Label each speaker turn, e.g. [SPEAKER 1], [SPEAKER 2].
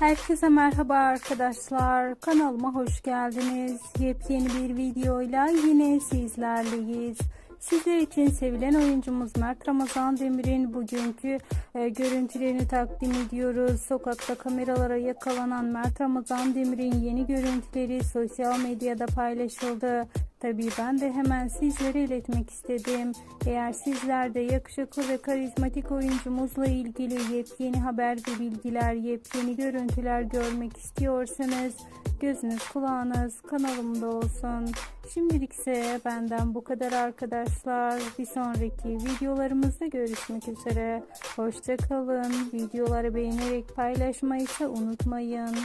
[SPEAKER 1] Herkese merhaba arkadaşlar. Kanalıma hoş geldiniz. Yepyeni bir videoyla yine sizlerleyiz. Sizler için sevilen oyuncumuz Mert Ramazan Demir'in bugünkü e, görüntülerini takdim ediyoruz. Sokakta kameralara yakalanan Mert Ramazan Demir'in yeni görüntüleri sosyal medyada paylaşıldı. Tabii ben de hemen sizlere iletmek istedim. Eğer sizler de yakışıklı ve karizmatik oyuncumuzla ilgili yepyeni haber ve bilgiler, yepyeni görüntüler görmek istiyorsanız gözünüz kulağınız kanalımda olsun. Şimdilik ise benden bu kadar arkadaşlar. Bir sonraki videolarımızda görüşmek üzere. Hoşçakalın. Videoları beğenerek paylaşmayı ise unutmayın.